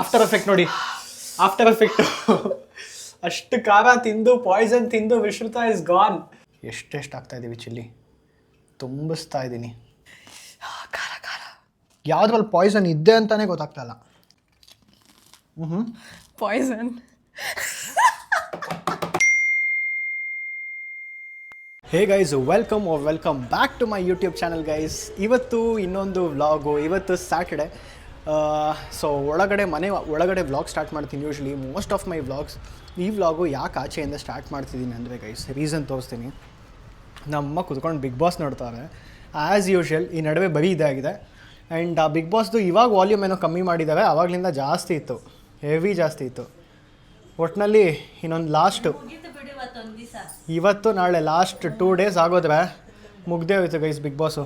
After effect ನೋಡಿ. After effect ಅಷ್ಟು ಖಾರ ತಿಂದು ಪಾಯ್ಸನ್ ತಿಂದು ವಿಶ್ರುತ ಇಸ್ ಗಾನ್ ಎಷ್ಟೆಷ್ಟು ಆಗ್ತಾ ಇದ್ದೀವಿ ಚಿಲ್ಲಿ? ತುಂಬಿಸ್ತಾ ಇದ್ದೀನಿ ಖಾರ ಖಾರ ಯಾವುದ್ರಲ್ಲಿ ಪಾಯ್ಸನ್ ಇದ್ದೆ ಅಂತಾನೆ ಗೊತ್ತಾಗ್ತಾ ಇಲ್ಲ. ಹ್ಞೂ poison hey guys welcome oh welcome back to my YouTube channel guys ಇವತ್ತು ಇನ್ನೊಂದು ವ್ಲಾಗು ಇವತ್ತು ಸ್ಯಾಟರ್ಡೆ ಸೊ ಒಳಗಡೆ ಮನೆ ಒಳಗಡೆ ವ್ಲಾಗ್ ಸ್ಟಾರ್ಟ್ ಮಾಡ್ತೀನಿ usually most of my vlogs ಈ ವ್ಲಾಗು ಯಾಕೆ ಆಚೆಯಿಂದ ಸ್ಟಾರ್ಟ್ ಮಾಡ್ತಿದ್ದೀನಿ ಅಂದರೆ ಗೈಸ್ ರೀಸನ್ ತೋರಿಸ್ತೀನಿ. ನಮ್ಮ ಕುತ್ಕೊಂಡು ಬಿಗ್ ಬಾಸ್ ನೋಡ್ತಾರೆ. ಆ್ಯಸ್ ಯೂಶ್ವಲ್ ಈ ನಡುವೆ ಬರೀ ಇದಾಗಿದೆ ಆ್ಯಂಡ್ ಆ ಬಿಗ್ ಬಾಸ್ದು ಇವಾಗ ವಾಲ್ಯೂಮ್ ಏನೋ ಕಮ್ಮಿ ಮಾಡಿದ್ದಾವೆ ಆವಾಗಲಿಂದ ಜಾಸ್ತಿ ಇತ್ತು. ಹೆವಿ ಜಾಸ್ತಿ ಇತ್ತು. ಒಟ್ಟಿನಲ್ಲಿ ಇನ್ನೊಂದು ಲಾಸ್ಟು ಇವತ್ತು ನಾಳೆ ಲಾಸ್ಟ್ ಟೂ ಡೇಸ್ ಆಗೋದ್ರೆ ಮುಗ್ದೇ ಹೋಯ್ತು ಗೈಸ್ ಬಿಗ್ ಬಾಸು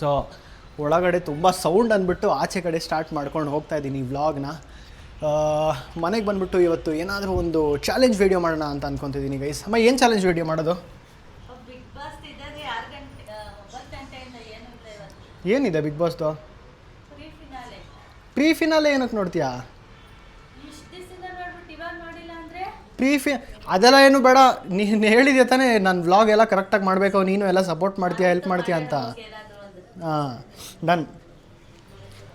ಸೊ ಒಳಗಡೆ ತುಂಬ ಸೌಂಡ್ ಅಂದ್ಬಿಟ್ಟು ಆಚೆ ಕಡೆ ಸ್ಟಾರ್ಟ್ ಮಾಡ್ಕೊಂಡು ಹೋಗ್ತಾ ಇದ್ದೀನಿ ವ್ಲಾಗ್ನ. ಮನೆಗೆ ಬಂದ್ಬಿಟ್ಟು ಇವತ್ತು ಏನಾದರೂ ಒಂದು ಚಾಲೆಂಜ್ ವೀಡಿಯೋ ಮಾಡೋಣ ಅಂತ ಅನ್ಕೊತಿದ್ದೀನಿ ಗೈಸ್ ಅಮ್ಮ ಏನು ಚಾಲೆಂಜ್ ವೀಡಿಯೋ ಮಾಡೋದು? ಏನಿದೆ ಬಿಗ್ ಬಾಸ್ದು ಪ್ರೀ ಫಿನಾಲೆ ಏನಕ್ಕೆ ನೋಡ್ತೀಯಾ? ಪ್ರೀ ಫಿ ಅದೆಲ್ಲ ಏನು ಬೇಡ. ನೀನು ಹೇಳಿದ್ಯಾ ತಾನೇ ನಾನು ವ್ಲಾಗ್ ಎಲ್ಲ ಕರೆಕ್ಟಾಗಿ ಮಾಡಬೇಕು ನೀನು ಎಲ್ಲ ಸಪೋರ್ಟ್ ಮಾಡ್ತೀಯಾ ಹೆಲ್ಪ್ ಮಾಡ್ತೀಯಾ ಅಂತ. ಹಾಂ ಡನ್.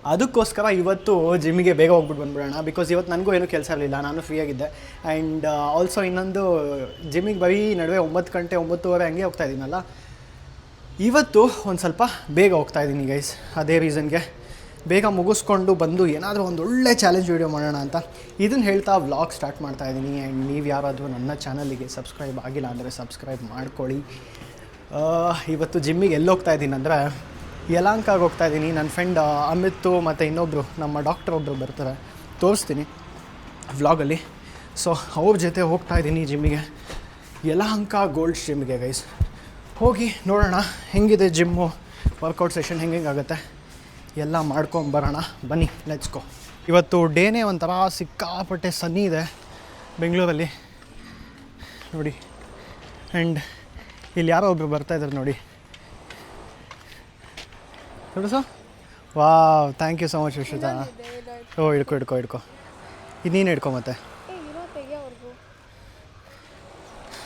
ಅದಕ್ಕೋಸ್ಕರ ಇವತ್ತು ಜಿಮ್ಮಿಗೆ ಬೇಗ ಹೋಗ್ಬಿಟ್ಟು ಬಂದ್ಬಿಡೋಣ ಬಿಕಾಸ್ ಇವತ್ತು ನನಗೂ ಏನೂ ಕೆಲಸ ಇರಲಿಲ್ಲ ನಾನು ಫ್ರೀ ಆಗಿದ್ದೆ. ಆ್ಯಂಡ್ ಆಲ್ಸೋ ಇನ್ನೊಂದು ಜಿಮ್ಮಿಗೆ ಬರೀ ನಡುವೆ ಒಂಬತ್ತು ಗಂಟೆ ಒಂಬತ್ತುವರೆ ಹಂಗೆ ಹೋಗ್ತಾ ಇದ್ದೀನಲ್ಲ. ಇವತ್ತು ಒಂದು ಸ್ವಲ್ಪ ಬೇಗ ಹೋಗ್ತಾ ಇದ್ದೀನಿ ಗೈಸ್ ಅದೇ ರೀಸನ್ಗೆ ಬೇಗ ಮುಗಿಸ್ಕೊಂಡು ಬಂದು ಏನಾದರೂ ಒಂದು ಒಳ್ಳೆ ಚಾಲೆಂಜ್ ವೀಡಿಯೋ ಮಾಡೋಣ ಅಂತ. ಇದನ್ನು ಹೇಳ್ತಾ ವ್ಲಾಗ್ ಸ್ಟಾರ್ಟ್ ಮಾಡ್ತಾ ಇದ್ದೀನಿ. ಆ್ಯಂಡ್ ನೀವು ಯಾರಾದರೂ ನನ್ನ ಚಾನಲಿಗೆ ಸಬ್ಸ್ಕ್ರೈಬ್ ಆಗಿಲ್ಲ ಅಂದರೆ ಸಬ್ಸ್ಕ್ರೈಬ್ ಮಾಡ್ಕೊಳ್ಳಿ. ಆ, ಇವತ್ತು ಜಿಮ್ಮಿಗೆ ಎಲ್ಲಿ ಹೋಗ್ತಾ ಇದ್ದೀನಿ ಅಂದರೆ ಯಲಾಂಕಾಗಿ ಹೋಗ್ತಾ ಇದ್ದೀನಿ. ನನ್ನ ಫ್ರೆಂಡ್ ಅಮಿತ್ ಮತ್ತು ಇನ್ನೊಬ್ಬರು ನಮ್ಮ ಡಾಕ್ಟರ್ ಒಬ್ಬರು ಬರ್ತಾರೆ. ತೋರಿಸ್ತೀನಿ ವ್ಲಾಗಲ್ಲಿ ಸೊ ಅವ್ರ ಜೊತೆ ಹೋಗ್ತಾ ಇದ್ದೀನಿ ಜಿಮ್ಮಿಗೆ ಯಲಹಂಕ ಗೋಲ್ಡ್ ಜಿಮ್ಗೆ ಗೈಸ್ ಹೋಗಿ ನೋಡೋಣ, ಹೆಂಗಿದೆ ಜಿಮ್ಮು ವರ್ಕೌಟ್ ಸೆಷನ್ ಹೆಂಗೆ ಆಗುತ್ತೆ? ಎಲ್ಲ ಮಾಡ್ಕೊಂಡು ಬರೋಣ. ಬನ್ನಿ ನೆಚ್ಕೊ ಇವತ್ತು ಡೇನೇ ಒಂಥರ ಸಿಕ್ಕಾಪಟ್ಟೆ ಸನ್ನಿ ಇದೆ ಬೆಂಗಳೂರಲ್ಲಿ. ನೋಡಿ. ಆ್ಯಂಡ್ ಇಲ್ಲಿ ಯಾರೋ ಒಬ್ಬರು ಬರ್ತಾ ಇದ್ದಾರೆ ನೋಡಿ. ನೋಡಿ sir wow thank you so much Vishwitha ಓ ಹಿಡ್ಕೊ ಹಿಡ್ಕೊ ಹಿಡ್ಕೊ ಇದು ನೀನು ಹಿಡ್ಕೊ ಮತ್ತೆ.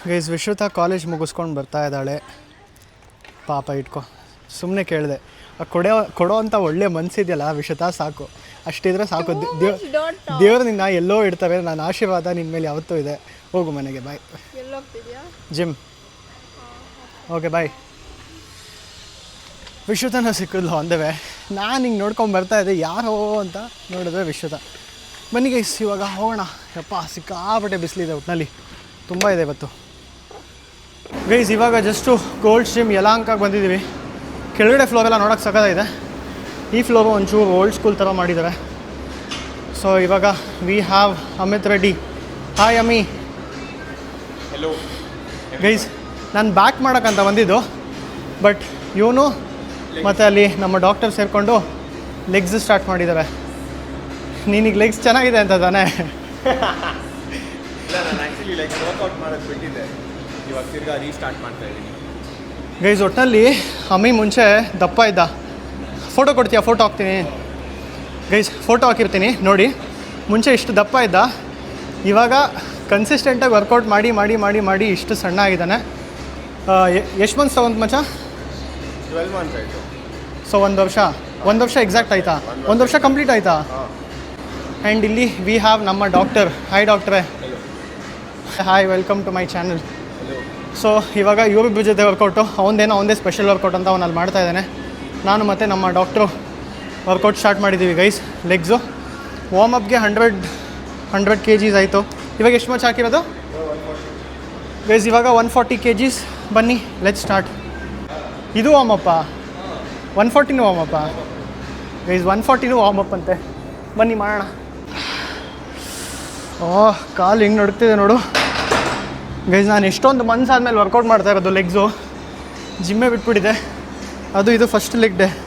ಗೈಸ್ ವಿಶ್ವತ ಕಾಲೇಜ್ ಮುಗಿಸ್ಕೊಂಡು ಬರ್ತಾ ಇದ್ದಾಳೆ. ಪಾಪ ಇಟ್ಕೊ. ಸುಮ್ಮನೆ ಕೇಳಿದೆ. ಆ ಕೊಡೋ ಕೊಡೋ ಅಂತ ಒಳ್ಳೆ ಮನಸ್ಸಿದೆಯಲ್ಲ ವಿಶ್ವತ ಸಾಕು. ಅಷ್ಟಿದ್ರೆ ಸಾಕು. ದೇವ್ ದೇವ್ರು ನಿನ್ನ ಎಲ್ಲೋ ಇಡ್ತವೆ ನಾನು ಆಶೀರ್ವಾದ ನಿನ್ನ ಮೇಲೆ ಯಾವತ್ತೂ ಇದೆ. ಹೋಗು ಮನೆಗೆ ಬಾಯ್ ಜಿಮ್ ಓಕೆ ಬಾಯ್ ವಿಶ್ವತನ ಸಿಕ್ಕಿದ್ಲು ಅಂದವೆ. ನಾನು ಹಿಂಗೆ ನೋಡ್ಕೊಂಡು ಬರ್ತಾ ಇದ್ದೆ ಯಾರೋ ಅಂತ ನೋಡಿದ್ರೆ ವಿಶ್ವತ. ಬನ್ನಿ ಗೈಸ್ ಇವಾಗ ಹೋಗೋಣ. ಯಪ್ಪ ಸಿಕ್ಕಾಪಟ್ಟೆ ಬಿಸಿಲಿದೆ ಒಟ್ಟಿನಲ್ಲಿ ತುಂಬ ಇದೆ ಇವತ್ತು. ಗೈಸ್ ಇವಾಗ ಜಸ್ಟು ಗೋಲ್ಡ್ ಸ್ಟ್ರೀಮ್ ಯಲಾಂಕಾಗಿ ಬಂದಿದ್ದೀವಿ. ಕೆಳಗಡೆ ಫ್ಲೋರ್ ಎಲ್ಲ ನೋಡೋಕೆ ಇದೆ ಈ ಫ್ಲೋರು ಒಂಚೂರು ಓಲ್ಡ್ ಸ್ಕೂಲ್ ಥರ ಮಾಡಿದ್ದಾರೆ. ಸೊ ಇವಾಗ we have Amit Reddy hi Ami hello guys ನಾನು ಬ್ಯಾಕ್ ಮಾಡೋಕ್ಕಂತ ಬಂದಿದ್ದು ಬಟ್ ಇವನು ಮತ್ತು ಅಲ್ಲಿ ನಮ್ಮ ಡಾಕ್ಟರ್ ಸೇರಿಕೊಂಡು ಲೆಗ್ಸ್ ಸ್ಟಾರ್ಟ್ ಮಾಡಿದ್ದಾರೆ. ನೀನೀಗ ಲೆಗ್ಸ್ ಚೆನ್ನಾಗಿದೆ ಅಂತ ತಾನೇ? ಗೈಸ್ ಒಟ್ಟಿನಲ್ಲಿ ಅಮ್ಮಿ ಮುಂಚೆ ದಪ್ಪ ಇದ್ದ. ಫೋಟೋ ಕೊಡ್ತೀಯಾ? ಫೋಟೋ ಹಾಕ್ತೀನಿ. ಗೈಸ್ ಫೋಟೋ ಹಾಕಿರ್ತೀನಿ. ನೋಡಿ ಮುಂಚೆ ಇಷ್ಟು ದಪ್ಪ ಇದ್ದ. ಇವಾಗ ಕನ್ಸಿಸ್ಟೆಂಟಾಗಿ ವರ್ಕೌಟ್ ಮಾಡಿ ಮಾಡಿ ಮಾಡಿ ಮಾಡಿ ಇಷ್ಟು ಸಣ್ಣ ಆಗಿದ್ದಾನೆ. ಎಷ್ಟು ಮಂತ್ಸ್ ತಗೊಂತ ಮಚ್ಚ? ಟ್ವೆಲ್ ಮಂತ್ಸ್ ಆಯಿತು. ಸೊ ಒಂದು ವರ್ಷ. ಒಂದು ವರ್ಷ ಎಕ್ಸಾಕ್ಟ್ ಆಯಿತಾ? ಒಂದು ವರ್ಷ. ಕಂಪ್ಲೀಟ್ ಆಯಿತಾ? ಆ್ಯಂಡ್ ಇಲ್ಲಿ ವಿ ಹ್ಯಾವ್ ನಮ್ಮ ಡಾಕ್ಟರ್ ಹಾಯ್ ಡಾಕ್ಟ್ರೇ hi welcome to my channel so ಇವಾಗ ಇವರಿಬ್ಬರ ಜೊತೆ ವರ್ಕೌಟು ಅವನದೇನೋ ಅವನದೇ ಸ್ಪೆಷಲ್ ವರ್ಕೌಟ್ ಅಂತ ಅವನಲ್ಲಿ ಮಾಡ್ತಾ ಇದ್ದಾನೆ. ನಾನು ಮತ್ತು ನಮ್ಮ ಡಾಕ್ಟ್ರು ವರ್ಕೌಟ್ ಸ್ಟಾರ್ಟ್ ಮಾಡಿದ್ದೀವಿ ಗೈಸ್ ಲೆಗ್ಸು ವಾರ್ಮ್ ಅಪ್ಗೆ ಹಂಡ್ರೆಡ್ ಹಂಡ್ರೆಡ್ ಕೆ ಜೀಸ್ ಆಯಿತು. ಇವಾಗ ಎಷ್ಟು ಮಚ್ ಹಾಕಿರೋದು? ಗೈಸ್ ಇವಾಗ ಒನ್ ಫಾರ್ಟಿ ಕೆ ಜೀಸ್ ಬನ್ನಿ ಲೆಟ್ ಸ್ಟಾರ್ಟ್ ಇದು ವಾಮಪ್ಪ ಒನ್ ಫಾರ್ಟಿನೂ ವಾಮಪ್ಪ ಗೈಸ್ ಒನ್ ಫಾರ್ಟಿನೂ ವಾಮಪ್ ಅಂತೆ. ಬನ್ನಿ, ಮಾಡೋಣ. ಓಹ್ ಕಾಲು ಹಿಂಗೆ ನಡುಕ್ತಿದೆ ನೋಡು. ಗೈಸ್ ನಾನು ಎಷ್ಟೊಂದು ಮನ್ಸ್ ಆದಮೇಲೆ ವರ್ಕೌಟ್ ಮಾಡ್ತಾ ಇರೋದು ಲೆಗ್ಸು ಜಿಮ್ಮೇ ಬಿಟ್ಬಿಟ್ಟಿದೆ. ಅದು ಇದು ಫಸ್ಟ್ ಲೆಗ್ ಡೇ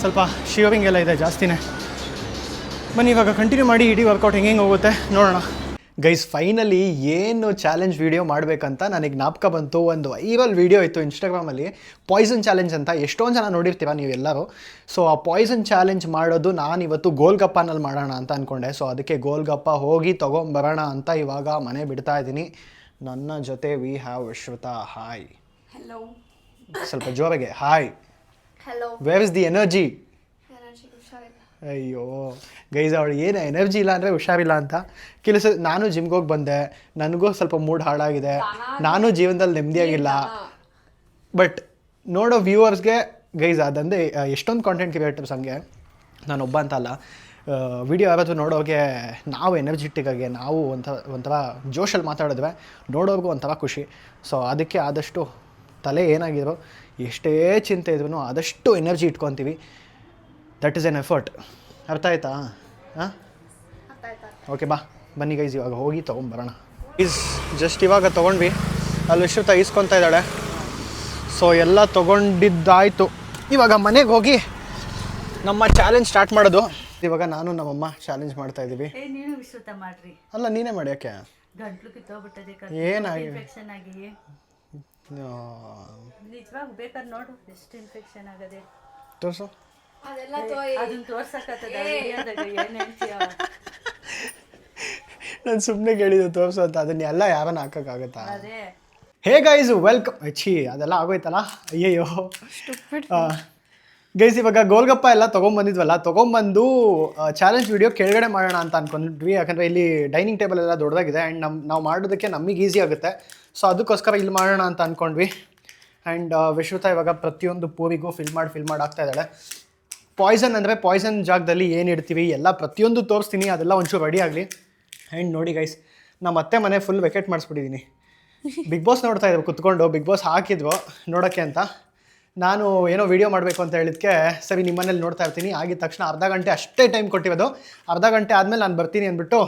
ಸ್ವಲ್ಪ ಶಿವರಿಂಗ್ ಎಲ್ಲ ಇದೆ ಜಾಸ್ತಿನೇ. ಬನ್ನಿ, ಇವಾಗ ಕಂಟಿನ್ಯೂ ಮಾಡಿ ಇಡೀ ವರ್ಕೌಟ್ ಹೆಂಗೆ ಹೋಗುತ್ತೆ ನೋಡೋಣ. ಗೈಸ್ ಫೈನಲಿ ಏನು ಚಾಲೆಂಜ್ ವೀಡಿಯೋ ಮಾಡಬೇಕಂತ ನನಗೆ ಜ್ಞಾಪಕ ಬಂತು. ಒಂದು ವೈರಲ್ ವೀಡಿಯೋ ಇತ್ತು ಇನ್ಸ್ಟಾಗ್ರಾಮಲ್ಲಿ ಪಾಯ್ಸನ್ ಚಾಲೆಂಜ್ ಅಂತ. ಎಷ್ಟೊಂದು ಜನ ನೋಡಿರ್ತೀರ ನೀವೆಲ್ಲರೂ. ಸೊ ಆ ಪಾಯ್ಸನ್ ಚಾಲೆಂಜ್ ಮಾಡೋದು ನಾನು ಇವತ್ತು ಗೋಲ್ಗಪ್ಪನಲ್ಲಿ ಮಾಡೋಣ ಅಂತ ಅಂದ್ಕೊಂಡೆ ಸೊ ಅದಕ್ಕೆ ಗೋಲ್ಗಪ್ಪ ಹೋಗಿ ತೊಗೊಂಬರೋಣ ಅಂತ ಇವಾಗ ಮನೆ ಬಿಡ್ತಾ ಇದ್ದೀನಿ. ನನ್ನ ಜೊತೆ we have Ashwatha hi hello ಸ್ವಲ್ಪ ಜೋರಾಗೆ. Hi hello where is the energy ಅಯ್ಯೋ. ಗೈಸ್ ಅವಳು ಏನು ಎನರ್ಜಿ ಇಲ್ಲ ಅಂದರೆ ಹುಷಾರಿಲ್ಲ ಅಂತ. ಕೆಲಸ ನಾನು ಜಿಮ್ಗೆ ಹೋಗಿ ಬಂದೆ. ನನಗೂ ಸ್ವಲ್ಪ ಮೂಡ್ ಹಾಳಾಗಿದೆ. ನಾನು ಜೀವನದಲ್ಲಿ ನೆಮ್ಮದಿಯಾಗಿಲ್ಲ. ಬಟ್ ನೋಡೋ ವ್ಯೂವರ್ಸ್ಗೆ ಗೈಸ್ ಅದಂದರೆ ಎಷ್ಟೊಂದು ಕಾಂಟೆಂಟ್ ಕ್ರಿಯೇಟರ್ಸ್ ಹಂಗೆ. ನಾನೊಬ್ಬ ಅಂತ ಅಲ್ಲ. ವಿಡಿಯೋ ಯಾರಾದರೂ ನೋಡೋಗೆ ನಾವು ಎನರ್ಜಿಟಿಕ್ ಆಗಿ ನಾವು ಒಂಥರ ಒಂಥರ ಜೋಶಲ್ಲಿ ಮಾತಾಡಿದ್ವಿ ನೋಡೋರ್ಗೂ ಒಂಥರ ಖುಷಿ. ಸೊ ಅದಕ್ಕೆ ಆದಷ್ಟು ತಲೆ ಏನಾಗಿದ್ರು ಎಷ್ಟೇ ಚಿಂತೆ ಇದ್ರೂ ಆದಷ್ಟು ಎನರ್ಜಿ ಇಟ್ಕೊತೀವಿ. ದಟ್ ಈಸ್ ಎನ್ ಎಫರ್ಟ್ ಅರ್ಥ ಆಯ್ತಾ? ಹಾಂ? ಓಕೆ ಬಾ. ಬನ್ನಿ ಗೈಸ್ ಇವಾಗ ಹೋಗಿ ತೊಗೊಂಬರೋಣ ಈಸ್ ಜಸ್ಟ್ ಇವಾಗ ತೊಗೊಂಡ್ವಿ. ಅಲ್ಲಿ ವಿಶ್ರುತ ಈಸ್ಕೊತಾ ಇದ್ದಾಳೆ. ಸೊ ಎಲ್ಲ ತೊಗೊಂಡಿದ್ದಾಯಿತು. ಇವಾಗ ಮನೆಗೆ ಹೋಗಿ ನಮ್ಮ ಚಾಲೆಂಜ್ ಸ್ಟಾರ್ಟ್ ಮಾಡೋದು. ಇವಾಗ ನಾನು ನಮ್ಮಮ್ಮ ಚಾಲೆಂಜ್ ಮಾಡ್ತಾ ಇದ್ದೀವಿ. ಅಲ್ಲ ನೀನೇ ಮಾಡಿ ಯಾಕೆ? ಏನಾಗಿ- ತೋರಿಸು. ನಾನು ಸುಮ್ಮನೆ ಕೇಳಿದ್ದು ತೋರಿಸು ಅಂತ. ಅದನ್ನ ಎಲ್ಲ ಯಾರನ್ನ ಹಾಕೋಕ್ಕಾಗತ್ತಾ? ಅದೇ. ಹೇ ಗೈಸ್ ವೆಲ್ಕಮ್ ಛೀ ಅದೆಲ್ಲ ಆಗೋಯ್ತಲ್ಲ? ಅಯ್ಯಯ್ಯೋ. ಗೈಸ್ ಇವಾಗ ಗೋಲ್ಗಪ್ಪ ಎಲ್ಲ ತೊಗೊಂಬಂದಿದ್ವಲ್ಲ ತೊಗೊಂಬಂದು ಚಾಲೆಂಜ್ ವಿಡಿಯೋ ಕೆಳಗಡೆ ಮಾಡೋಣ ಅಂತ ಅನ್ಕೊಂಡ್ವಿ. ಯಾಕಂದರೆ ಇಲ್ಲಿ ಡೈನಿಂಗ್ ಟೇಬಲ್ ಎಲ್ಲ ದೊಡ್ಡದಾಗಿದೆ. ಆ್ಯಂಡ್ ನಮ್ಮ ನಾವು ಮಾಡೋದಕ್ಕೆ ನಮಗೆ ಈಸಿ ಆಗುತ್ತೆ. ಸೊ ಅದಕ್ಕೋಸ್ಕರ ಇಲ್ಲಿ ಮಾಡೋಣ ಅಂತ ಅನ್ಕೊಂಡ್ವಿ. ಆ್ಯಂಡ್ ವಿಶ್ವತಾ ಇವಾಗ ಪ್ರತಿಯೊಂದು ಪೂರಿಗೂ ಫಿಲ್ ಮಾಡಿ ಫಿಲ್ ಮಾಡಿ ಆಗ್ತಾ ಇದ್ದಾಳೆ. ಪಾಯ್ಸನ್ ಅಂದರೆ ಪಾಯ್ಸನ್ ಜಾಗದಲ್ಲಿ ಏನು ಇಡ್ತೀವಿ? ಎಲ್ಲ ಪ್ರತಿಯೊಂದು ತೋರಿಸ್ತೀನಿ, ಅದೆಲ್ಲ ಒಂಚೂರು ರೆಡಿ ಆಗಲಿ. ಆ್ಯಂಡ್ ನೋಡಿ ಗೈಸ್ ನಮ್ಮ ಅತ್ತೆ ಮನೆ ಫುಲ್ ವೆಕೆಟ್ ಮಾಡಿಸ್ಬಿಟ್ಟಿದ್ದೀನಿ ಬಿಗ್ ಬಾಸ್ ನೋಡ್ತಾ ಇದ್ದೆ ಕುತ್ಕೊಂಡು. ಬಿಗ್ ಬಾಸ್ ಹಾಕಿದ್ವು, ನೋಡೋಕ್ಕೆ ಅಂತ. ನಾನು ಏನೋ ವೀಡಿಯೋ ಮಾಡಬೇಕು ಅಂತ ಹೇಳಿದ್ಕೆ, ಸರಿ ನಿಮ್ಮನೇಲಿ ನೋಡ್ತಾ ಇರ್ತೀನಿ. ಆಗಿದ ತಕ್ಷಣ ಅರ್ಧ ಗಂಟೆ ಅಷ್ಟೇ ಟೈಮ್ ಕೊಟ್ಟಿರೋದು. ಅರ್ಧ ಗಂಟೆ ಆದಮೇಲೆ ನಾನು ಬರ್ತೀನಿ ಅಂದ್ಬಿಟ್ಟು,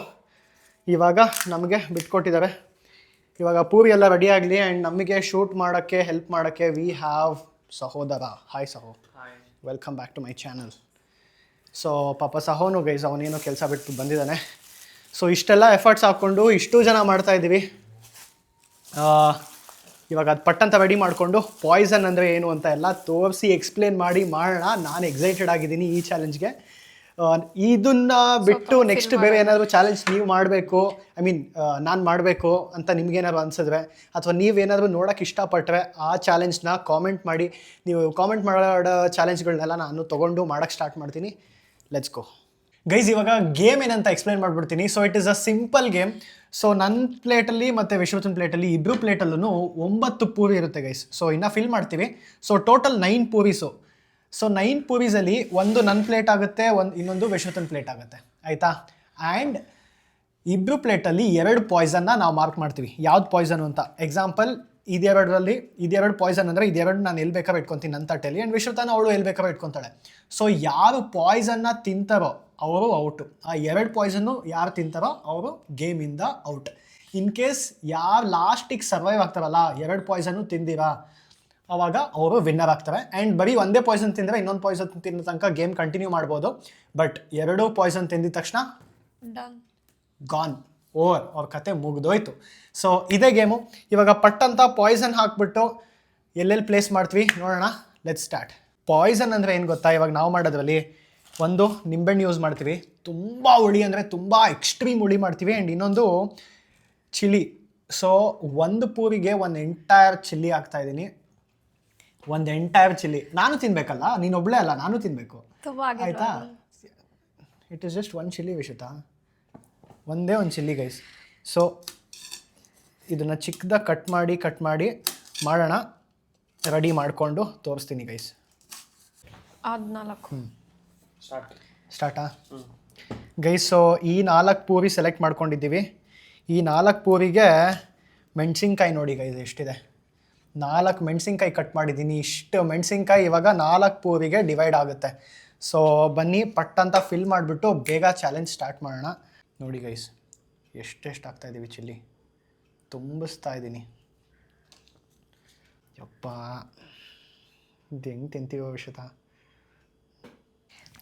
ಇವಾಗ ನಮಗೆ ಬಿಟ್ಕೊಟ್ಟಿದ್ದಾರೆ ಇವಾಗ ಪೂರಿ ಎಲ್ಲ ರೆಡಿ ಆಗಲಿ ಆ್ಯಂಡ್ ನಮಗೆ ಶೂಟ್ ಮಾಡೋಕ್ಕೆ ಹೆಲ್ಪ್ ಮಾಡೋಕ್ಕೆ ವಿ ಹ್ಯಾವ್ ಸಹೋದರ. Hi ಸಹೋ. Welcome back to my channel so ಪಾಪ ಸಹೋನು ಗೈಸ್ ಅವನೇನೋ ಕೆಲಸ ಬಿಟ್ಟು ಬಂದಿದ್ದಾನೆ. ಸೊ ಇಷ್ಟೆಲ್ಲ ಎಫರ್ಟ್ಸ್ ಹಾಕ್ಕೊಂಡು ಇಷ್ಟು ಜನ ಮಾಡ್ತಾ ಇದ್ದೀವಿ. ಇವಾಗ ಅದು ಪಟ್ಟಂತ ರೆಡಿ ಮಾಡಿಕೊಂಡು ಪಾಯ್ಸನ್ ಅಂದರೆ ಏನು ಅಂತ ಎಲ್ಲ ತೋರಿಸಿ ಎಕ್ಸ್ಪ್ಲೇನ್ ಮಾಡಿ ಮಾಡೋಣ. ನಾನು ಎಕ್ಸೈಟೆಡ್ ಆಗಿದ್ದೀನಿ ಈ ಚಾಲೆಂಜ್ಗೆ ಇದನ್ನ ಬಿಟ್ಟು ನೆಕ್ಸ್ಟ್ ಬೇರೆ ಏನಾದರೂ ಚಾಲೆಂಜ್ ನೀವು ಮಾಡಬೇಕು ಐ ಮೀನ್ ನಾನು ಮಾಡಬೇಕು ಅಂತ ನಿಮ್ಗೇನಾದ್ರು ಅನ್ಸಿದ್ರೆ ಅಥವಾ ನೀವೇನಾದರೂ ನೋಡೋಕೆ ಇಷ್ಟಪಟ್ಟರೆ ಆ ಚಾಲೆಂಜ್ನ ಕಾಮೆಂಟ್ ಮಾಡಿ. ನೀವು ಕಾಮೆಂಟ್ ಮಾಡೋ ಚಾಲೆಂಜ್ಗಳನ್ನೆಲ್ಲ ನಾನು ತೊಗೊಂಡು ಮಾಡೋಕ್ಕೆ ಸ್ಟಾರ್ಟ್ ಮಾಡ್ತೀನಿ. ಲೆಟ್ಸ್ ಗೋ ಗೈಸ್ ಇವಾಗ ಗೇಮ್ ಏನಂತ ಎಕ್ಸ್ಪ್ಲೈನ್ ಮಾಡ್ಬಿಡ್ತೀನಿ. So it is a simple game so ನನ್ನ ಪ್ಲೇಟಲ್ಲಿ ಮತ್ತು ವಿಶ್ವತನ್ ಪ್ಲೇಟಲ್ಲಿ ಇಬ್ಬರು ಪ್ಲೇಟಲ್ಲೂ ಒಂಬತ್ತು ಪೂರಿ ಇರುತ್ತೆ ಗೈಸ್ ಸೊ ಇನ್ನು ಫಿಲ್ ಮಾಡ್ತೀವಿ. So total nine puris. So nine ಪೂರೀಸಲ್ಲಿ ಒಂದು ನನ್ನ ಪ್ಲೇಟ್ ಆಗುತ್ತೆ, ಒಂದು ಇನ್ನೊಂದು ವಿಶ್ವತನ್ ಪ್ಲೇಟ್ ಆಗುತ್ತೆ. ಆಯಿತಾ? ಆ್ಯಂಡ್ ಇಬ್ಬರು ಪ್ಲೇಟಲ್ಲಿ ಎರಡು ಪಾಯ್ಸನ್ನ ನಾವು ಮಾರ್ಕ್ ಮಾಡ್ತೀವಿ. ಯಾವ್ದು ಪಾಯ್ಸನ್ ಅಂತ? ಎಕ್ಸಾಂಪಲ್ ಇದೆರಡರಲ್ಲಿ ಇದೆರಡು ಪಾಯ್ಸನ್ ಅಂದರೆ ಇದೆರಡು ನಾನು ಎಲ್ಲಿ ಬೇಕಾದ್ರೆ ಇಟ್ಕೊತೀನಿ ನನ್ನ ತಟ್ಟೆಯಲ್ಲಿ ಆ್ಯಂಡ್ ವಿಶ್ವತನ ಅವಳು ಎಲ್ಲಿ ಬೇಕಾದ್ರೆ ಇಟ್ಕೊತಾಳೆ. ಸೊ ಯಾರು ಪಾಯ್ಸನ್ನ ತಿಂತಾರೋ ಅವರು ಔಟು. ಆ ಎರಡು ಪಾಯ್ಸನ್ನು ಯಾರು ತಿಂತಾರೋ ಅವರು ಗೇಮಿಂದ ಔಟ್. ಇನ್ ಕೇಸ್ ಯಾರು ಲಾಸ್ಟಿಗೆ ಸರ್ವೈವ್ ಆಗ್ತಾರಲ್ಲ, ಎರಡು ಪಾಯ್ಸನ್ನು ತಿಂದಿರಾ? ಅವಾಗ ಅವರು ವಿನ್ನರ್ ಆಗ್ತಾರೆ. ಆ್ಯಂಡ್ ಬರೀ ಒಂದೇ ಪಾಯ್ಸನ್ ತಿಂದರೆ ಇನ್ನೊಂದು ಪಾಯ್ಸನ್ ತಿನ್ನೋ ತನಕ ಗೇಮ್ ಕಂಟಿನ್ಯೂ ಮಾಡ್ಬೋದು. ಬಟ್ ಎರಡೂ ಪಾಯ್ಸನ್ ತಿಂದಿದ ತಕ್ಷಣ ಡನ್ ಗಾನ್ ಓವರ್ ಅವ್ರ ಕತೆ ಮುಗಿದೋಯ್ತು. ಸೊ ಇದೇ ಗೇಮು ಇವಾಗ ಪಟ್ಟಂತ ಪಾಯ್ಸನ್ ಹಾಕ್ಬಿಟ್ಟು ಎಲ್ಲೆಲ್ಲಿ ಪ್ಲೇಸ್ ಮಾಡ್ತೀವಿ? ನೋಡೋಣ. ಲೆಟ್ ಸ್ಟಾರ್ಟ್ ಪಾಯ್ಸನ್ ಅಂದರೆ ಏನು ಗೊತ್ತಾ? ಇವಾಗ ನಾವು ಮಾಡೋದ್ರಲ್ಲಿ ಒಂದು ನಿಂಬೆಹಣ್ಣು ಯೂಸ್ ಮಾಡ್ತೀವಿ. ತುಂಬ ಹುಳಿ ಅಂದರೆ ತುಂಬ ಎಕ್ಸ್ಟ್ರೀಮ್ ಹುಳಿ ಮಾಡ್ತೀವಿ. ಆ್ಯಂಡ್ ಇನ್ನೊಂದು ಚಿಲ್ಲಿ. ಸೊ ಒಂದು ಪೂರಿಗೆ ಒಂದು ಎಂಟೈರ್ ಚಿಲ್ಲಿ ಹಾಕ್ತಾ ಇದ್ದೀನಿ. ಒಂದು ಎಂಟೈರ್ ಚಿಲ್ಲಿ ನಾನು ತಿನ್ಬೇಕಲ್ಲ? ನೀನು ಒಬ್ಳೆ ಅಲ್ಲ ನಾನು ತಿನ್ಬೇಕು. ತುಂಬ ಆಯ್ತಾ? It is just one chilli Vishitha ಒಂದೇ ಒಂದು ಚಿಲ್ಲಿ ಗೈಸ್ ಸೊ ಇದನ್ನು ಚಿಕ್ಕದ ಕಟ್ ಮಾಡಿ ಕಟ್ ಮಾಡಿ ಮಾಡೋಣ. ರೆಡಿ ಮಾಡಿಕೊಂಡು ತೋರಿಸ್ತೀನಿ ಗೈಸ್ ಸ್ಟಾರ್ಟ್ ಸ್ಟಾರ್ಟಾ ಗೈಸ್ ಸೊ ಈ ನಾಲ್ಕು ಪೂರಿ ಸೆಲೆಕ್ಟ್ ಮಾಡ್ಕೊಂಡಿದ್ದೀವಿ. ಈ ನಾಲ್ಕು ಪೂರಿಗೆ ಮೆಣಸಿನ್ಕಾಯಿ ನೋಡಿ ಗೈಸ್ ಎಷ್ಟಿದೆ? ನಾಲ್ಕು ಮೆಣಸಿನ್ಕಾಯಿ ಕಟ್ ಮಾಡಿದ್ದೀನಿ. ಇಷ್ಟು ಮೆಣಸಿನ್ಕಾಯಿ ಇವಾಗ ನಾಲ್ಕು ಪೂರಿಗೆ ಡಿವೈಡ್ ಆಗುತ್ತೆ. ಸೊ ಬನ್ನಿ ಪಟ್ ಅಂತ ಫಿಲ್ ಮಾಡಿಬಿಟ್ಟು ಬೇಗ ಚಾಲೆಂಜ್ ಸ್ಟಾರ್ಟ್ ಮಾಡೋಣ. ನೋಡಿ ಗೈಸ್ ಎಷ್ಟೆಷ್ಟು ಆಗ್ತಾ ಇದ್ದೀವಿ ಚಿಲ್ಲಿ ತುಂಬಿಸ್ತಾ ಇದ್ದೀನಿ ಯಪ್ಪ ಇದು ಹೆಂಗೆ ತಿಂತೀವೋ ವಿಷತ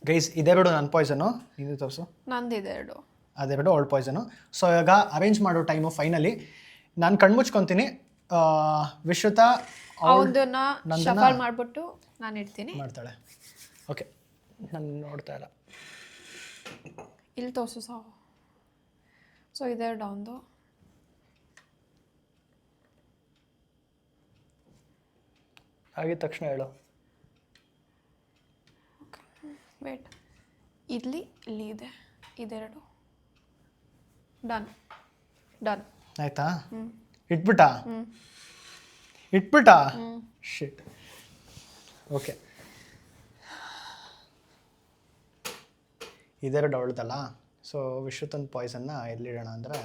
ಗೈಸ್ ಇದೆರಡು ನನ್ನ ಪಾಯ್ಸನು ನೀನು ತೋರಿಸು. ನಂದು ಎರಡು ಅದೆರಡು ಓಲ್ಡ್ ಪಾಯ್ಸನು ಸೊ ಇವಾಗ ಅರೇಂಜ್ ಮಾಡೋ ಟೈಮು ಫೈನಲಿ ನಾನು ಕಣ್ಮುಚ್ಕೊತೀನಿ. ವಿಶ್ರುತ ನಂದನ- ಶಫಲ್ ಮಾಡ್ಬಿಟ್ಟು ನಾನು ಇಡ್ತೀನಿ. ಮಾಡ್ತಾಳೆ. ಓಕೆ ನಾನು ನೋಡ್ತಾ ಇಲ್ಲ. ಇಲ್ಲಿ ತೋರಿಸು ಸಾವು. ಸೊ ಇದೆ ಡೌನ್ದು ಆಗಿದ ತಕ್ಷಣ ಹೇಳು. ವೇಟ್ ಇಲ್ಲಿ ಇಲ್ಲಿ ಇದೆ. ಇದೆರಡು ಡನ್ ಡನ್ ಆಯ್ತಾ? ಇಟ್ಬಿಟ್ಟ? ಇಟ್ಬಿಟಾ ಶಿಟ್ ಓಕೆ ಇದೆರಡು ಅವಳ್ದಲ್ಲ. ಸೊ ವಿಶ್ವತನ್ ಪಾಯ್ಸನ್ನ ಎಲ್ಲಿಡೋಣ ಅಂದರೆ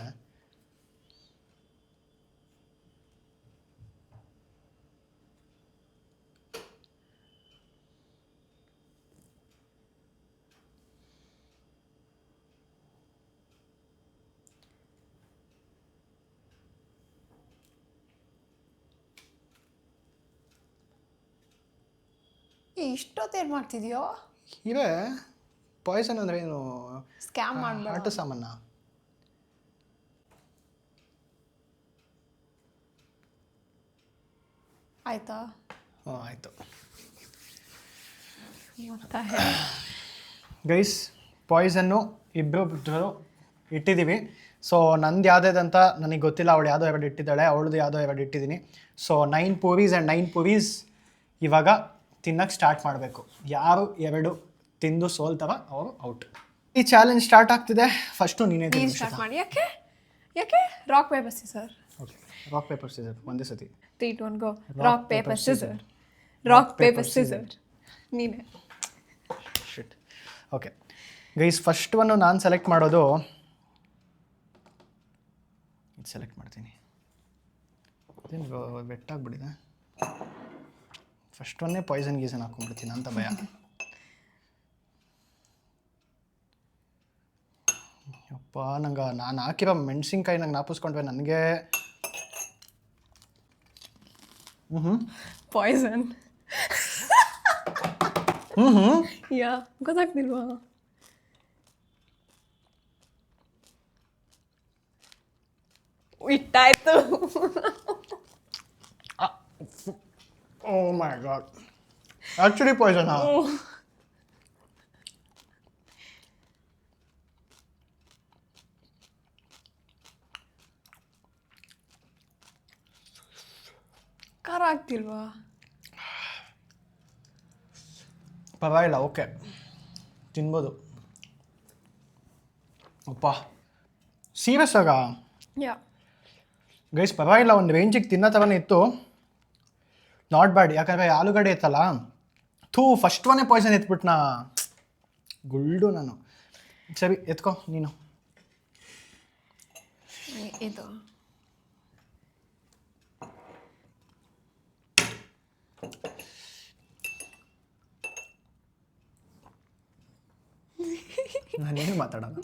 ಇಷ್ಟೊತ್ತೇನು ಮಾಡ್ತಿದ್ಯೋ? ಇವೇ ಪಾಯ್ಸನ್ ಅಂದರೆ ಏನು? ಸ್ಕ್ಯಾಮ್ ಮಾಡಬೇಡ ಆಟ ಸಾಮಾನ? ಆಯ್ತಾ? ಹ್ಞೂ ಆಯಿತು. ಗೈಸ್ ಪಾಯ್ಸನ್ನು ಇಬ್ಬರು ಇಟ್ಟಿದ್ದೀವಿ ಸೊ ನಂದು ಯಾವುದೇದಂತ ನನಗೆ ಗೊತ್ತಿಲ್ಲ. ಅವಳು ಯಾವುದೋ ಎರಡು ಇಟ್ಟಿದ್ದಾಳೆ. ಅವಳದು ಯಾವುದೋ ಎರಡು ಇಟ್ಟಿದ್ದೀನಿ. So nine puris and nine puris ಇವಾಗ ತಿನ್ನಕ್ಕೆ ಸ್ಟಾರ್ಟ್ ಮಾಡಬೇಕು. ಯಾರು ಎರಡು ತಿಂದು ಸೋಲ್ತಾರ ಅವರು ಔಟ್ ಈ ಚಾಲೆಂಜ್ ಸ್ಟಾರ್ಟ್ ಆಗ್ತಿದೆ. ಫಸ್ಟು ನೀನೇ ನೀನು ಸ್ಟಾರ್ಟ್ ಮಾಡಿ. ಯಾಕೆ? ಯಾಕೆ? Rock paper scissor okay rock paper scissor ಒಂದೇ ಸತಿ. Three two one go rock paper scissor rock paper scissor ನೀನೆ. Shit okay guys first one ನಾನು ಸೆಲೆಕ್ಟ್ ಮಾಡೋದು. ಇದು ಸೆಲೆಕ್ಟ್ ಮಾಡ್ತೀನಿ. ಬೆಟ್ಟ ಬೆಟ್ಟಾಗ್ಬಿಟ್ಟಿದೆ ಫಸ್ಟ್ ಒನ್ನೇ ಪಾಯ್ಸನ್ ಗೀಸನ್ ಹಾಕೊಂಡ್ಬಿಡ್ತೀನಿ ಅಂತ ಭಯ. ಯಪ್ಪ ನಂಗೆ ನಾನು ಹಾಕಿರೋ ಮೆಣಸಿನ್ಕಾಯಿ ನಂಗೆ ನಾಪಿಸ್ಕೊಂಡ್ರೆ ನನಗೆ ಹ್ಞೂ ಹ್ಞೂ ಪಾಯ್ಸನ್ ಹ್ಞೂ ಹ್ಞೂ ಯಾ ಗೊತ್ತಾಗ್ತಿಲ್ವಾ? ಇಟ್ಟಾಯ್ತು. ಓ ಮೈ ಗಾಡ್ ಆ್ಯಕ್ಚುಲಿ ಪಾಯ್ಸನಾ ಖಾರ ಆಗ್ತಿಲ್ವಾ? ಪರವಾಗಿಲ್ಲ ಓಕೆ. ತಿನ್ಬೋದು. ಅಪ್ಪ. ಸೀರಿಯಸ್ ಆಗ? ಯಾ ಗೈಸ್ ಪರವಾಗಿಲ್ಲ ಒಂದು ರೇಂಜಿಗೆ ತಿನ್ನೋ ಥರನೇ ಇತ್ತು. Not bad. ಯಾಕಂದರೆ ಆಲೂಗಡ್ಡೆ ಇತ್ತಲ್ಲ ಥೂ ಫಸ್ಟ್ ಒನ್ನೇ ಪಾಯ್ಸನ್ ಎತ್ಬಿಟ್ನಾ? ಗುಲ್ಡು ನಾನು. ಸರಿ ಎತ್ಕೋ ನೀನು. ಇದು. ನಾನೇನು ಮಾತಾಡೋಣ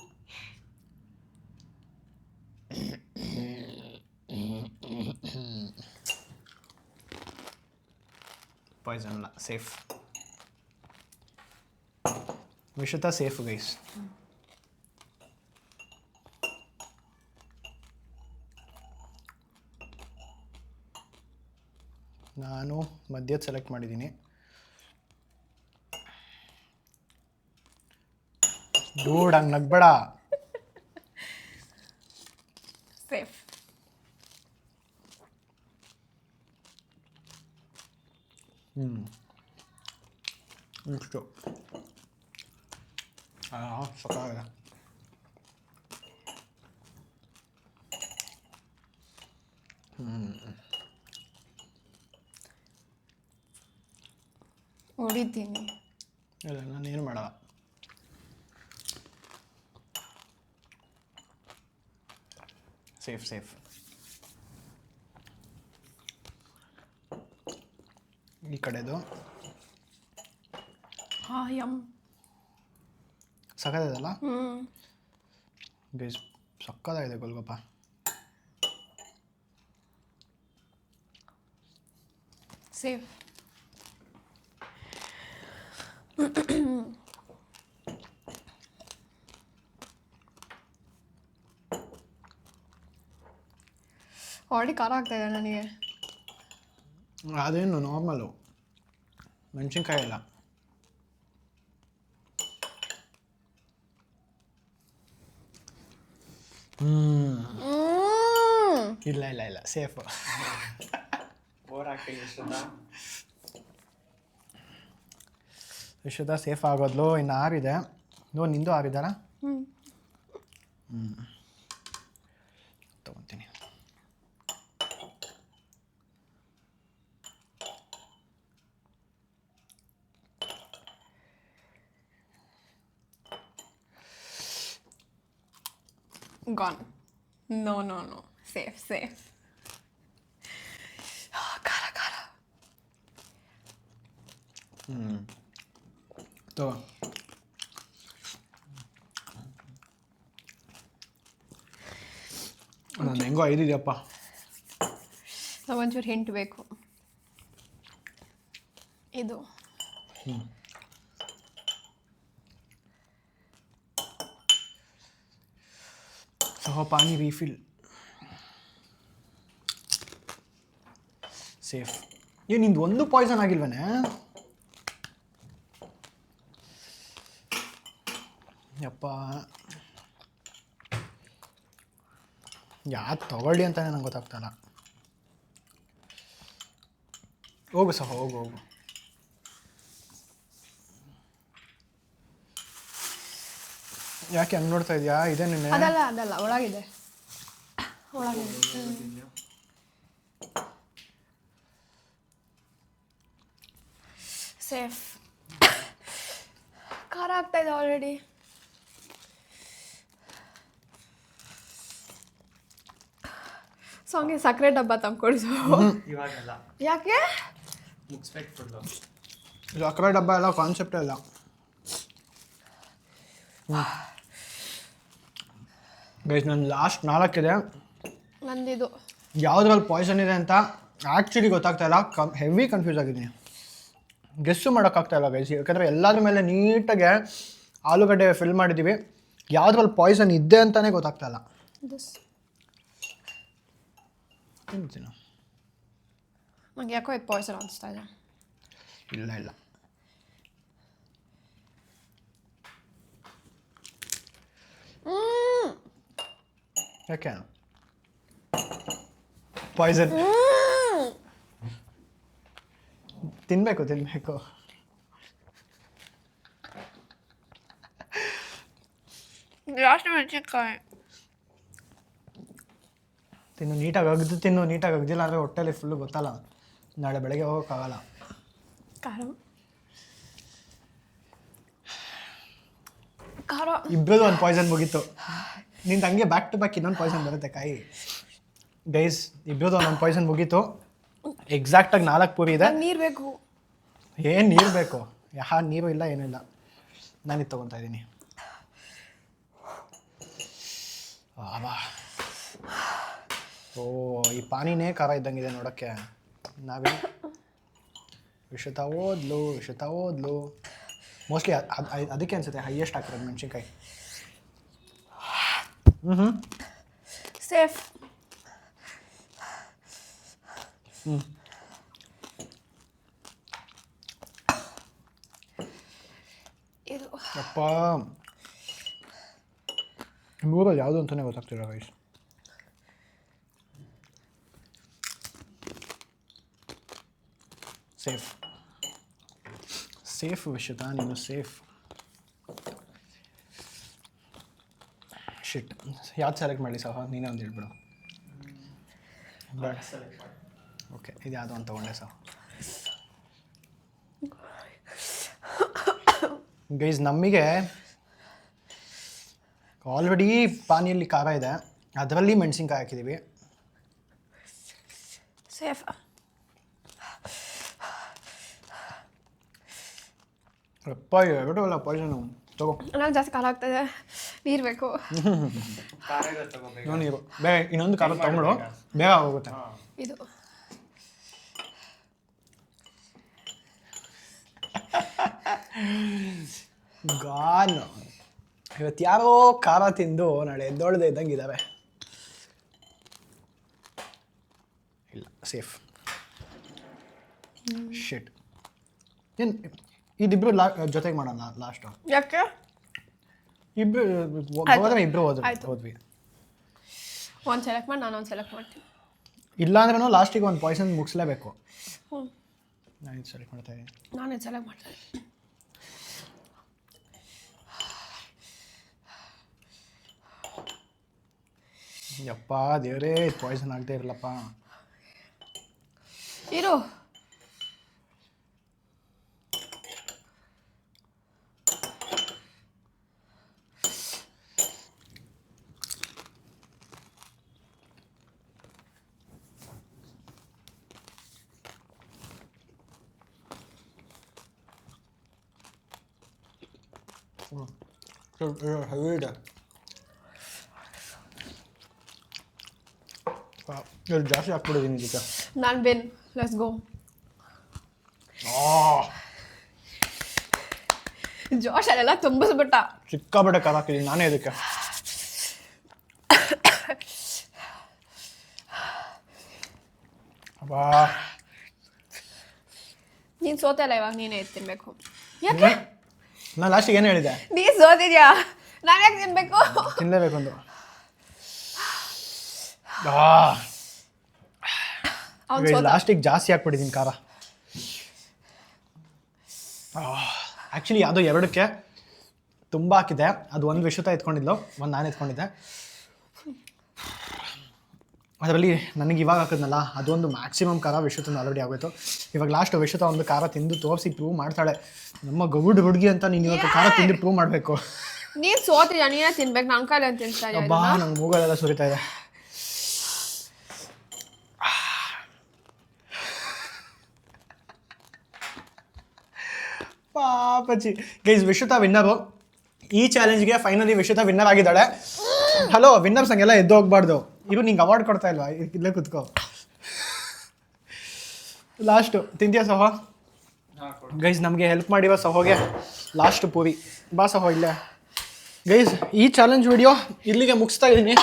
ಪಾಯ್ಸನ್ ಅಲ್ಲ ಸೇಫ್ ವಿಶುತ ಸೇಫ್ ಗೈಸ್ ನಾನು ಮಧ್ಯದ ಸೆಲೆಕ್ಟ್ ಮಾಡಿದ್ದೀನಿ. ಡೂಡ್ ಹಂಗೆ ನಗ್ಬೇಡ. ಸೇಫ್ ಇಷ್ಟು ಹಾಂ ಸಕಾಗಿದೆ ಹೊಡಿತೀನಿ ಇಲ್ಲ ನಾನೇನು ಮಾಡಲ್ಲ ಸೇಫ್ ಸೇಫ್ ಈ ಕಡೆದು ಹಾಯಮ್ ಸಖತ್ತಾಯ್ತಲ್ಲ ಹ್ಞೂ ಸಕ್ಕತ್ತಾಗಿದೆ ಗೋಲ್ಗಪ್ಪ ಸೇಫ್ ಆಲ್ರೆಡಿ ಖಾರ ಆಗ್ತಾಯಿದೆ ನನಗೆ ಅದೇನು ನಾರ್ಮಲು ಮೆಣಸಿನ್ಕಾಯಿ ಎಲ್ಲ ಹ್ಮ್. ಇಲ್ಲ ಇಲ್ಲ ಇಲ್ಲ. ಸೇಫ್. ಬೋರ್ ವಿಶ್ವದ ಸೇಫ್ ಆಗೋದ್ಲು ಇನ್ನು ಆರಿದೆ. ನೋ ನಿಂದು ಆರಿದಾರ ಹ್ಮ್. ತೊಗೊತೀನಿ Gone. No, no, no. Safe, safe. ಖಾರ ಖಾರ ತಗೋ ನಾನು ಹೆಂಗೋ ಐದಿದೆಯಪ್ಪ ನಾವು ಒಂಚೂರು ಹಿಂಟ್ ಬೇಕು. ಇದು. ಸಹ ಪಾನಿ ರೀಫಿಲ್ ಸೇಫ್ ಏನು ನಿಂದು ಒಂದು ಪಾಯ್ಸನ್ ಆಗಿಲ್ವನೇ? ಯಪ್ಪ. ಯಾ ತಗೊಳ್ಳಿ ಅಂತಾನೆ ನಂಗೆ ಗೊತ್ತಾಗ್ತಾಯಿಲ್ಲ ಹೋಗು ಸಹ, ಹೋಗು ಹೋಗು. ಯಾಕೆ ಹಂಗೆ ನೋಡ್ತಾ ಇದೆಯಾ? ಇದೇ ನಿನ್ನೆ. ಅದಲ್ಲ ಅದಲ್ಲ ಒಳಗಿದೆ. ಒಳಗಿದೆ. ಸೇಫ್. ಖಾರ ಆಗ್ತಾ ಇದೆ ಆಲ್ರೆಡಿ ಸೊ ಹಂಗೆ ಸಕ್ಕರೆ ಡಬ್ಬ ತಂದ್ಕೊಡ್ಸು ಇವಾಗೆಲ್ಲ. ಯಾಕೆ? ಮುಗಿಸ್ಬೇಕು ಫುಲ್ಲು. ಡಬ್ಬ ಎಲ್ಲ ಕಾನ್ಸೆಪ್ಟ್ ಇಲ್ಲ ಗೈಸ್ ನನ್ನ ಲಾಸ್ಟ್ ನಾಲ್ಕಿದೆ ನಂದಿದು. ಯಾವುದ್ರಲ್ಲಿ ಪಾಯ್ಸನ್ ಇದೆ ಅಂತ ಆ್ಯಕ್ಚುಲಿ ಗೊತ್ತಾಗ್ತಾ ಇಲ್ಲ. ಕಮ್ ಹೆವಿ ಕನ್ಫ್ಯೂಸ್ ಆಗಿದ್ದೀನಿ. ಗೆಸ್ಸು ಮಾಡೋಕ್ಕಾಗ್ತಾ ಇಲ್ಲ ಗೈಸ್ ಯಾಕಂದರೆ ಎಲ್ಲದ್ರ ಮೇಲೆ ನೀಟಾಗೆ ಆಲೂಗಡ್ಡೆ ಫಿಲ್ ಮಾಡಿದ್ದೀವಿ ಯಾವುದ್ರಲ್ಲಿ ಪಾಯ್ಸನ್ ಇದೆ ಅಂತಲೇ ಗೊತ್ತಾಗ್ತಾ ಇಲ್ಲ. ನಂಗೆ ಯಾಕೋ ಇದು ಪಾಯ್ಸನ್ ಅನಿಸ್ತಾ ಇದೆ. ಇಲ್ಲ ಇಲ್ಲ. ಯಾಕೆ? ಪಾಯ್ಸನ್ ತಿನ್ನಬೇಕು ತಿನ್ನಬೇಕು ಜಾಸ್ತಿ ಮೆಣಸಿನ್ಕಾಯಿ. ತಿನ್ನು ನೀಟಾಗಿ ಅಗ್ದು ತಿನ್ನು ನೀಟಾಗಿ ಅಗ್ದಿಲ್ಲ ಅಂದರೆ ಹೊಟ್ಟೆಲಿ ಫುಲ್ಲು ಗೊತ್ತಲ್ಲ. ನಾಳೆ ಬೆಳಗ್ಗೆ ಹೋಗೋಕ್ಕಾಗಲ್ಲ. ಖಾರ. ಖಾರ. ಇಬ್ಬರದು ಒಂದು ಪಾಯ್ಸನ್ ಮುಗೀತು. ನಿಂದು ಹಂಗೆ ಬ್ಯಾಕ್ ಟು ಬ್ಯಾಕ್ ಇನ್ನೊಂದು ಪಾಯ್ಸನ್ ಬರುತ್ತೆ ಕಾಯಿ. ಗೈಸ್ ಇಬ್ಬರದು ಒಂದೊಂದು ಪಾಯ್ಸನ್ ಮುಗೀತು. ಎಕ್ಸಾಕ್ಟಾಗಿ ನಾಲ್ಕು ಪೂರಿ ಇದೆ. ನೀರು ಬೇಕು. ಏನು ನೀರು ಬೇಕು? ಯಾ ನೀರು ಇಲ್ಲ ಏನಿಲ್ಲ ಇಲ್ಲ. ತಗೊಂತಾ ತೊಗೊತಾ ಇದ್ದೀನಿ ಓ ಈ ಪಾನಿನೇ ಖಾರ ಇದ್ದಂಗಿದೆ ನೋಡೋಕ್ಕೆ. ನಾವೇ. ವಿಷತ ಓದ್ಲು ವಿಷತ ಓದ್ಲು. ಮೋಸ್ಟ್ಲಿ ಅದಕ್ಕೆ ಅನ್ಸುತ್ತೆ ಹೈಯೆಸ್ಟ್ ಹಾಕಿರೋದು ಮೆಣಸಿನ್ಕಾಯಿ. ಹ್ಞೂ ಹ್ಞೂ ಸೇಫ್ ಇದು ಅಪ್ಪ ಮೂರಲ್ಲಿ ಯಾವುದು ಅಂತಲೇ ಗೊತ್ತಾಗ್ತಿಲ್ಲ ಗೈಸ್ ಸೇಫ್ ಸೇಫ್ ವಿಷಯತ ನೀನು ಸೇಫ್ ಶಿಟ್ ಯಾವ್ದು ಸೆಲೆಕ್ಟ್ ಮಾಡಿ ಸಹ ನೀನೇ ಒಂದು ಹೇಳ್ಬಿಡು. ಬೇಡ ಓಕೆ ಇದು ಯಾವುದು ಒಂದು ತೊಗೊಂಡೆ ಸಹ ಗೈಸ್ ನಮಗೆ ಆಲ್ರೆಡಿ ಪಾನಿಯಲ್ಲಿ ಖಾರ ಇದೆ. ಅದರಲ್ಲಿ ಮೆಣಸಿನ್ಕಾಯಿ ಹಾಕಿದ್ದೀವಿ ಸೇಫ್. ಅಪ್ಪ ಎರಡು ಅಲ್ಲ ಪಾಯ್ಸನು ತಗೋ. ನಂಗೆ ಜಾಸ್ತಿ ಖಾರ ಆಗ್ತದೆ ನೀರು ಬೇಕು ತಗೋಬೇಕು ಇನ್ನೊಂದು ನೀರು ಬೇಗ ಇನ್ನೊಂದು ಖಾರ ತಗೊಂಡು ಬೇಗ ಹೋಗುತ್ತೆ. ಇದು. ಗಾನ್. ಇವತ್ತು ಯಾರೋ ಖಾರ ತಿಂದು ನಾಳೆ ಎದ್ದೊಳ್ದೆ ಇದ್ದಂಗೆ ಇದ್ದಾವೆ ಇಲ್ಲ ಸೇಫ್. ಶೆಟ್ ಏನು ಇದಿಬ್ರು ಲಾ ಜೊತೆಗೆ ಮಾಡೋಣ ಲಾಸ್ಟು ಯಾಕೆ? ಇಬ್ರು ಆಯ್ತು. ಹೋದ್ರೆ ಇಬ್ರು ಹೋದ್ರು ಆಯ್ತು. ಹೋದ್ವಿ. ಒಂದು ಸೆಲೆಕ್ಟ್ ಮಾಡಿ ನಾನು ಒಂದು ಸೆಲೆಕ್ಟ್ ಮಾಡ್ತೀನಿ. ಇಲ್ಲ ಅಂದ್ರೂ ಲಾಸ್ಟಿಗೆ ಒಂದು ಪಾಯ್ಸನ್ ಮುಗಿಸ್ಲೇಬೇಕು. ಹ್ಞೂ ನಾನು ಇದು ಸೆಲೆಕ್ಟ್ ಮಾಡ್ತಾ ಇದ್ದೀನಿ. ನಾನು ಸೆಲೆಕ್ಟ್ ಮಾಡ್ತೀನಿ ಯಪ್ಪ ದೇವರೇ ಪಾಯ್ಸನ್ ಆಗದೆ ಇರಲಪ್ಪ. ಇರು. ಹೆವಿ ಇದೆ. ಇವ್ರು ಜಾಸ್ತಿ ಹಾಕ್ಬಿಟ್ಟಿದ್ದೀನಿ ಇದಕ್ಕೆ ನಾನು ಬೆನ್ ಲೆಟ್ಸ್ ಗೋ ಜೋಶ್ ಅಲ್ಲೆಲ್ಲ ತುಂಬಿಸ್ಬಿಟ್ಟ. ಸಿಕ್ಕಾಪಟ್ಟೆ ಖಾರ ಹಾಕಿದ್ದೀನಿ ನಾನೇ ಇದಕ್ಕೆ. ಅಬ್ಬಾ. ನೀನು ಸೋತಲ್ಲ ಇವಾಗ ನೀನೇ ತಿನ್ಬೇಕು. ಯಾಕೆ? ನಾನು ಲಾಸ್ಟಿಗೆ ಏನು ಹೇಳಿದೆ? ನೀ ಸೋತಿದ್ಯಾ? ನಾನು ಯಾಕೆ ತಿನ್ಬೇಕು? ತಿನ್ನಲೇಬೇಕು ಒಂದು ಅವ್ನು ಸೋತ. ಲಾಸ್ಟಿಗೆ ಜಾಸ್ತಿ ಹಾಕ್ಬಿಟ್ಟಿದ್ದೀನಿ ಖಾರ. ಆ್ಯಕ್ಚುಲಿ ಅದು ಎರಡಕ್ಕೆ ತುಂಬ ಹಾಕಿದೆ ಅದು ಒಂದು ವಿಷುತ ಎತ್ಕೊಂಡಿದ್ಲು ಒಂದು ನಾನು ಎತ್ಕೊಂಡಿದ್ದೆ. ಅದರಲ್ಲಿ ನನಗೆ ಇವಾಗ ಹಾಕಿದ್ನಲ್ಲ ಅದೊಂದು ಮ್ಯಾಕ್ಸಿಮಮ್ ಖಾರ ವಿಷುತನ ಆಲ್ರೆಡಿ ಆಗೋಯ್ತು. ಇವಾಗ ಲಾಸ್ಟ್ ವಿಶ್ವತ ಒಂದು ಖಾರ ತಿಂದು ತೋರಿಸಿ ಪ್ರೂವ್ ಮಾಡ್ತಾಳೆ. ನಮ್ಮ ಗೌಡ್ ಹುಡುಗಿ ಅಂತ ನೀನು ಇವತ್ತು ಖಾರ ತಿಂದು ಪ್ರೂವ್ ಮಾಡಬೇಕು. ನೀನು ಸೋತ್ರಿ ನೀನೇ ತಿನ್ಬೇಕು ನಾನು ಕೈಲಿ ಅಂತ ತಿಂತಾ ಅಬ್ಬಾ ನಂಗೆ ಮೂಗಲೆಲ್ಲ ಸುರಿತಾ ಇದೆ. ಪಾಪಚ್ಚಿ ಗೈಸ್ ವಿಶ್ವತ ವಿನ್ನರು ಈ ಚಾಲೆಂಜ್ಗೆ ಫೈನಲಿ ವಿಶ್ವತ ವಿನ್ನರ್ ಆಗಿದ್ದಾಳೆ. ಹಲೋ ವಿನ್ನರ್ಸ್ ಹಂಗೆಲ್ಲ ಎದ್ದು ಹೋಗ್ಬಾರ್ದು. ಇರು ನಿಂಗೆ ಅವಾರ್ಡ್ ಕೊಡ್ತಾ ಇಲ್ವಾ? ಇಲ್ಲೇ ಕುತ್ಕೋ. ಲಾಸ್ಟು ತಿಂತೀಯ ಸಹ? ಗೈಸ್ ನಮಗೆ ಹೆಲ್ಪ್ ಮಾಡಿವ ಸಹೋಗೆ ಲಾಸ್ಟ್ ಪೂರಿ. ಬಾ ಸಹೋ ಇಲ್ಲೇ. ಗೈಸ್ ಈ ಚಾಲೆಂಜ್ ವಿಡಿಯೋ ಇಲ್ಲಿಗೆ ಮುಗಿಸ್ತಾ ಇದ್ದೀನಿ.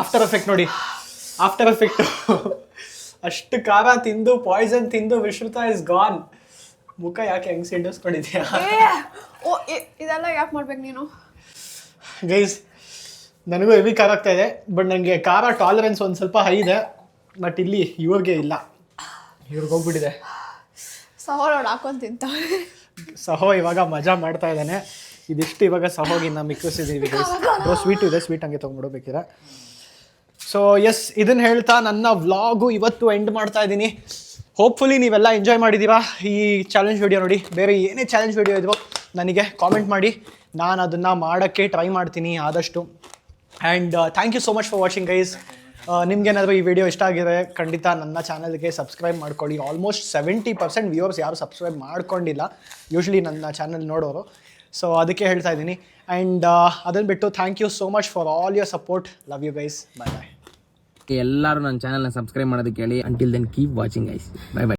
ಆಫ್ಟರ್ ಎಫೆಕ್ಟ್ ನೋಡಿ. ಆಫ್ಟರ್ ಎಫೆಕ್ಟ್ ಅಷ್ಟು ಖಾರ ತಿಂದು ಪಾಯ್ಸನ್ ತಿಂದು ವಿಶ್ರುತ ಇಸ್ ಗಾನ್ ಮುಖ ಯಾಕೆ ಹೆಂಗ್ ಸಿಂಡಿಸ್ಕೊಂಡಿದ್ಯಾ? ಇದೆಲ್ಲ ಯಾಕೆ ಮಾಡ್ಬೇಕು ನೀನು? ಗೈಸ್ ನನಗೂ ಹೆವಿ ಖಾರ ಆಗ್ತಾ ಇದೆ ಬಟ್ ನನಗೆ ಖಾರ ಟಾಲರೆನ್ಸ್ ಒಂದು ಸ್ವಲ್ಪ ಹೈ ಇದೆ ಬಟ್ ಇಲ್ಲಿ ಇವ್ರಿಗೆ ಇಲ್ಲ. ಇವ್ರಿಗೆ ಹೋಗ್ಬಿಟ್ಟಿದೆ. ಸಹೋಲೋಡ್ ಹಾಕೊಂಡು ತಿಂತಾವೆ ಸಹೋ ಇವಾಗ ಮಜಾ ಮಾಡ್ತಾ ಇದ್ದಾನೆ. ಇದಿಷ್ಟು ಇವಾಗ ಸಹೋಗಿನ್ನ ಮಿಕ್ಕಿಸಿದ್ದೀವಿ ಸ್ವೀಟ್ ಇದೆ ಸ್ವೀಟ್ ಹಂಗೆ ತೊಗೊಂಡ್ಬಿಡು ಬೇಕಿದ್ರೆ. ಸೊ ಎಸ್ ಇದನ್ನ ಹೇಳ್ತಾ ನನ್ನ ವ್ಲಾಗು ಇವತ್ತು ಎಂಡ್ ಮಾಡ್ತಾ ಇದ್ದೀನಿ. ಹೋಪ್ಫುಲಿ ನೀವೆಲ್ಲ ಎಂಜಾಯ್ ಮಾಡಿದ್ದೀರಾ ಈ ಚಾಲೆಂಜ್ ವಿಡಿಯೋ ನೋಡಿ. ಬೇರೆ ಏನೇ ಚಾಲೆಂಜ್ ವಿಡಿಯೋ ಇದ್ವೋ ನನಗೆ ಕಾಮೆಂಟ್ ಮಾಡಿ. ನಾನು ಅದನ್ನು ಮಾಡೋಕ್ಕೆ ಟ್ರೈ ಮಾಡ್ತೀನಿ ಆದಷ್ಟು. And thank you so much for watching guys ನಿಮ್ಗೇನಾದರೂ ಈ ವಿಡಿಯೋ ಇಷ್ಟ ಆಗಿದೆ ಖಂಡಿತ ನನ್ನ ಚಾನಲ್ಗೆ ಸಬ್ಸ್ಕ್ರೈಬ್ ಮಾಡ್ಕೊಳ್ಳಿ. ಆಲ್ಮೋಸ್ಟ್ ಸೆವೆಂಟಿ ಪರ್ಸೆಂಟ್ ವ್ಯೂವರ್ಸ್ ಯಾರು ಸಬ್ಸ್ಕ್ರೈಬ್ ಮಾಡ್ಕೊಂಡಿಲ್ಲ. ಯೂಶ್ವಲಿ ನನ್ನ ಚಾನಲ್ ನೋಡೋರು. ಸೊ ಅದಕ್ಕೆ ಹೇಳ್ತಾ ಇದ್ದೀನಿ. ಆ್ಯಂಡ್ ಅದನ್ನು ಬಿಟ್ಟು thank you so much for all your support love you guys bye bye ಎಲ್ಲರೂ ನನ್ನ ಚಾನಲ್ನ ಸಬ್ಸ್ಕ್ರೈಬ್ ಮಾಡೋದಕ್ಕೆ ಹೇಳಿ. Until then keep watching guys bye bye